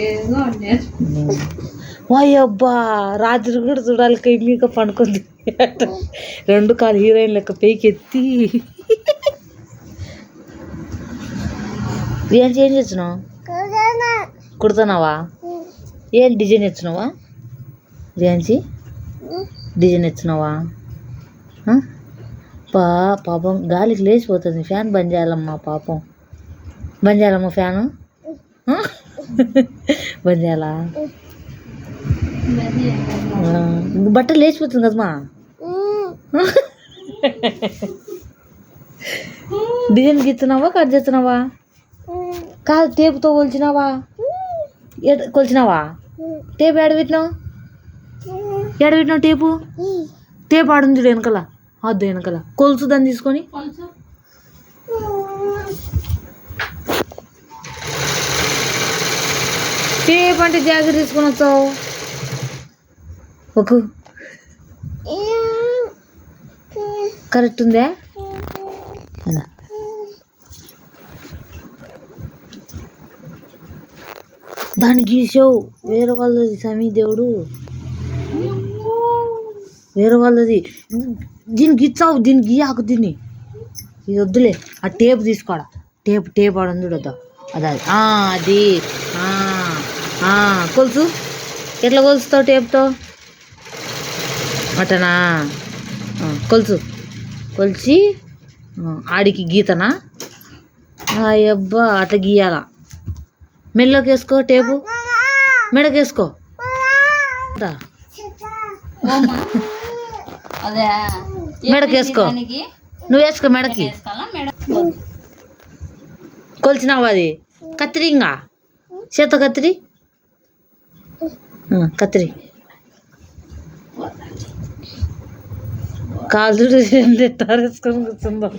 ఏదో అబ్బా రాత్రి కూడా చూడాలి కై మీకు పండుకుంది. రెండు కాలు హీరోయిన్ లెక్క పైకి ఎత్తి. ఏం చేంజ్ వచ్చినావు కుడుతున్నావా? ఏం డిజైన్ ఇచ్చినావా రియాన్సి? డిజైన్ ఇచ్చినావా పా పాపం గాలికి లేచిపోతుంది. ఫ్యాన్ బంద్ చేయాలమ్మా పాపం. బంద్ చేయాలమ్మా ఫ్యాను. బంద్ చేయాలా బట్టలు లేచిపోతుంది కదమ్మా. డిజైన్ గీస్తున్నావా కట్ చేస్తున్నావా? కాదు టేపుతో కొలిచినావా? ఎడ- కొలిచినావా? టేపు ఏడ పెట్టినావు? ఏడ పెట్టినావు టేపు? టేపు ఆడుంది చూడు వెనకాల. అద్దు వెనకాల. కొలుసు దాన్ని తీసుకొని. కొంచెం టేప్ అంటే జాకెట్ తీసుకొని వచ్చావు? ఒక. కరెక్ట్ ఉందా? అలా. దాన్ని గీసావు. వేరే వాళ్ళది సమీ దేవుడు. వేరే వాళ్ళది. దీన్ని గీచావు దీన్ని గీయాకు దీన్ని. ఇది వద్దులే. ఆ టేప్ తీసుకోడా. టేప్ టేప్ ఆడ ఉంది చూడద్దా అది అది ఆ, అది. కొలుసు. ఎట్లా కొలుస్తావు టేప్తో అటనా కొలుసు. కొలిచి ఆడికి గీతనా? అబ్బా అట్లా గీయాలా? మెల్లోకి వేసుకో టేపు. మెడకి వేసుకో. దా. ఓమా. అదే మెడకి వేసుకో. దానికి నువ్వు వేసుకో మెడకి. కొలిచినావు అది? కత్తిరి ఇంకా చేత కత్తిరి? కత్తిరి కాజుడు ఏంది తారేసుకొని కూర్చుందాం.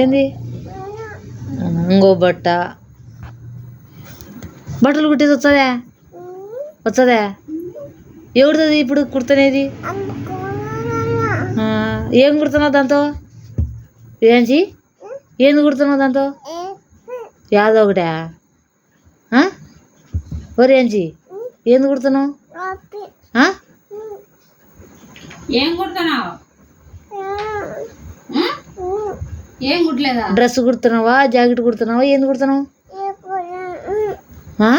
ఏంది? ఇంకో బట్ట. బట్టలు కుట్టేది వచ్చదా వచ్చదా ఎవరిది ఇప్పుడు కుడుతునేది ఏం కుడుతున్నావు దాంతో? ఏంచి? ఏంది కుడుతున్నావు దాంతో? యాదో ఒకటా? ఆ? ఒరే ఏంచి ఏంది కుడుతున్నావు? ఏం కుడుతున్నావు? ఏం కుట్టలేదా? డ్రెస్ కుడుతున్నావా జాకెట్ కుడుతున్నావా ఏంది కుడుతున్నావు? ఆ?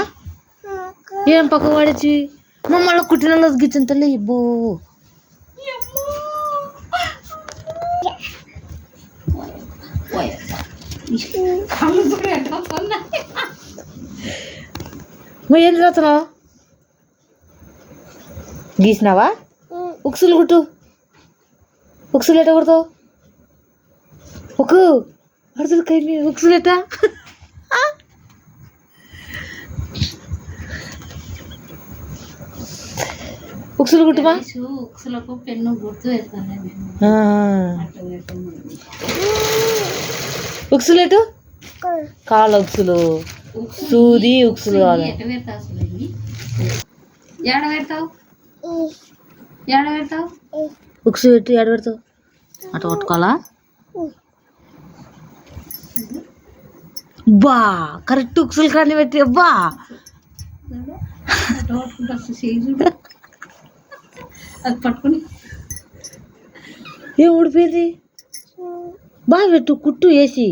ఏం పక్క వాడచ్చి? మమ్మల్ని కుట్టిన గిచ్చిన తల్లి ఇబ్బో కళ్ళు చూడు ఎట్లా మరి ఏం రాతున్నావు గీసినావా? ఉక్సులు కుట్టు. ఉక్సులు ఎట్ట కుడతావు? ఉక్కు. అడుగుడు కై ఉక్సులు ఎట్టా? ఉక్సులు కుట్టుమా? తెలుసు, ఉక్సులకు పెన్ను గుర్తు. ఉక్సులు ఎటు? కాళ్ళ ఉక్సులు. సూది ఉక్సులు కావాలి? ఏడ పెడతావు? ఏడ పెడతావు? ఉక్సు పెట్టి ఎడ పెడతావు? అట్ట కొట్టుకోవాలా? బా కరెక్ట్ ఉక్సులు కానీ పెట్టి అబ్బా. అది పట్టుకుని. ఏం ఊడిపోయింది? బాగా పెట్టు కుట్టు వేసి.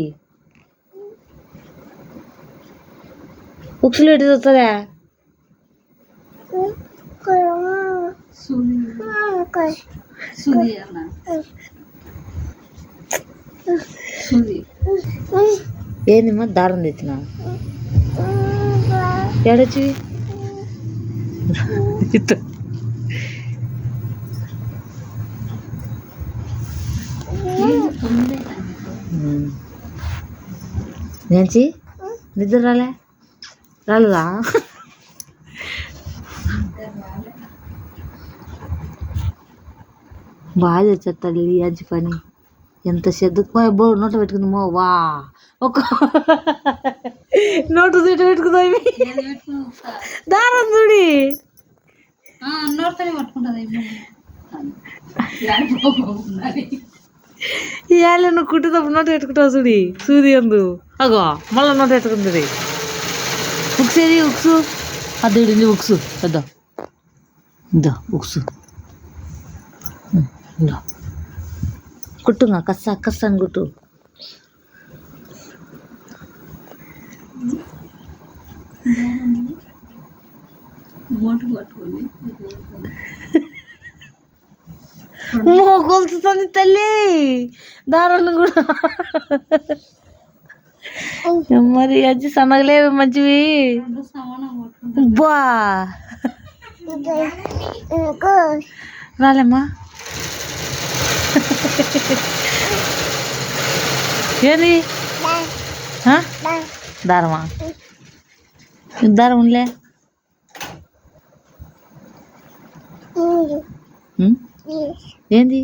ఉక్సులు పెట్టి వస్తుందా సూది సూది అన్న సూది ఏందిమ్మా దారం తెచ్చిన ఏడొచ్చి తొమ్మిది అవుతాయి. నేంచి నిద్ర రాలే రాలేదా? బాగా చేస్తారు తల్లి అంచి పని. ఎంత శ్రద్ధ. బో నోట పెట్టుకుందామో వా. ఒక నోటు తిట్ట పెట్టుకుందాం? దారం చూడి. పట్టుకుంటుంది ఇవాళ నువ్వు కుట్టేటప్పుడు నోట పెట్టుకుంటావు చూడి. సూది అందు. అగో మళ్ళీ నోట పెట్టుకుంటుంది ఉక్స్ ఏది ఉక్సు అద్దెడింది ఉక్సు పెద్ద ఇందా ఉక్సు కుట్టుగా కస్స కస్స అని కుట్టు మోగొలుతుంది తల్లి దారాలు కూడా మరి అచ్చి సన్నగలేవి మంచివి బా. రాలేమ్మా. ఏది? దారమా? దారం ఉండలే? ఏంది?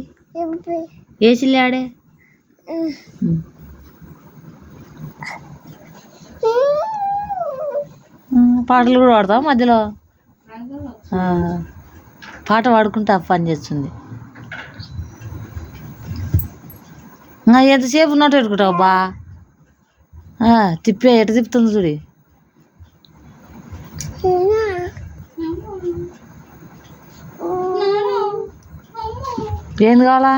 ఏసిలే ఆడే? పాటలు కూడా పాడతావా మధ్యలో? పాట పాడుకుంటే ఆ పని చేస్తుంది. ఎంతసేపు ఉన్నట్టు పెట్టుకుంటావు బా? తిప్పే ఎటు తిప్పుతుంది చూడి. ఏంది కావాలా?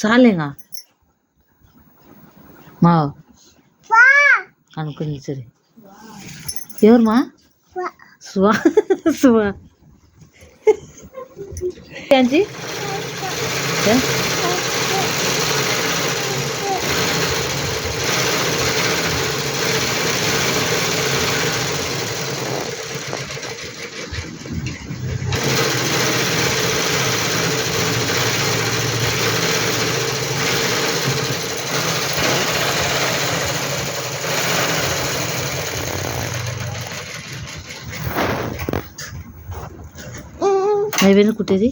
చాలేగా మా అనుకుంది సరే ఎవరు మా సువా సువా ఏంటి అవి అయిపోయింది కుట్టేది?